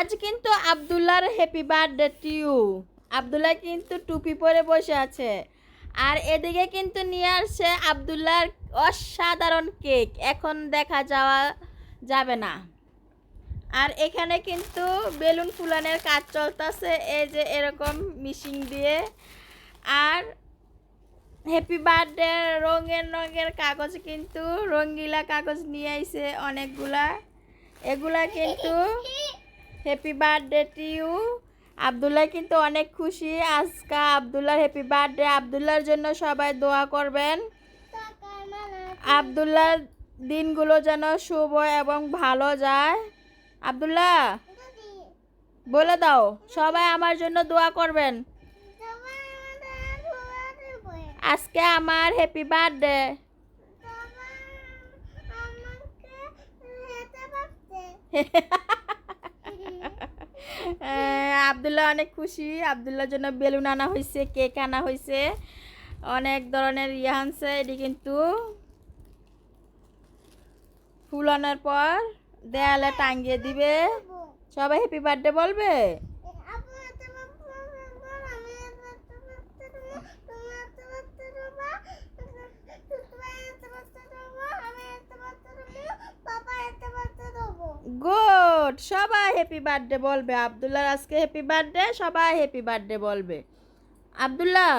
আজ কিন্তু আবদুল্লার হ্যাপি বার্থডে টিউ আবদুল্লাহ কিন্তু টুপি পরে বসে আছে। আর এদিকে কিন্তু নিয়ে আসছে আবদুল্লার অসাধারণ কেক এখন দেখা যাওয়া যাবে না। আর এখানে কিন্তু বেলুন ফুলানের কাজ চলতেছে, এই যে এরকম মিশিং দিয়ে। আর হ্যাপি বার্থডে রঙের রঙের কাগজ কিন্তু রঙ্গিলা কাগজ নিয়ে আইছে অনেকগুলা। এগুলা কিন্তু happy birthday to you Abdullah কিন্তু অনেক খুশি। আজকে আবদুল্লার হ্যাপি বার্থডে আবদুল্লার জন্য সবাই দোয়া করবেন। আবদুল্লার দিনগুলো যেন শুভ এবং ভালো যায়। আবদুল্লাহ, বলে দাও, সবাই আমার জন্য দোয়া করবেন। আজকে আমার হ্যাপি বার্থডে আবদুল্লাহ অনেক খুশি। আবদুল্লাহর জন্য বেলুন আনা হয়েছে কেক আনা হয়েছে অনেক ধরনের ইয়ে আনছে, এটি কিন্তু ফুল আনার পর দেয়ালে টাঙ্গিয়ে দিবে। সবাই হ্যাপি বার্থডে বলবে? গুড সবাই হ্যাপি বার্থডে বলবে। আবদুল্লাহর আজকে হ্যাপি বার্থডে সবাই হ্যাপি বার্থডে বলবে। আবদুল্লাহ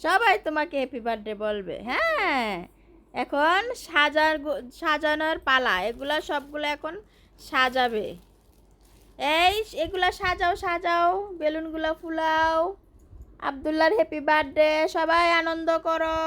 সবাই তোমাকে হ্যাপি বার্থডে বলবে। হ্যাঁ এখন সাজার সাজানোর পালা এগুলা সবগুলো এখন সাজাবে। এই এগুলা সাজাও সাজাও বেলুনগুলো ফুলাও। আবদুল্লাহর হ্যাপি বার্থডে সবাই আনন্দ করো।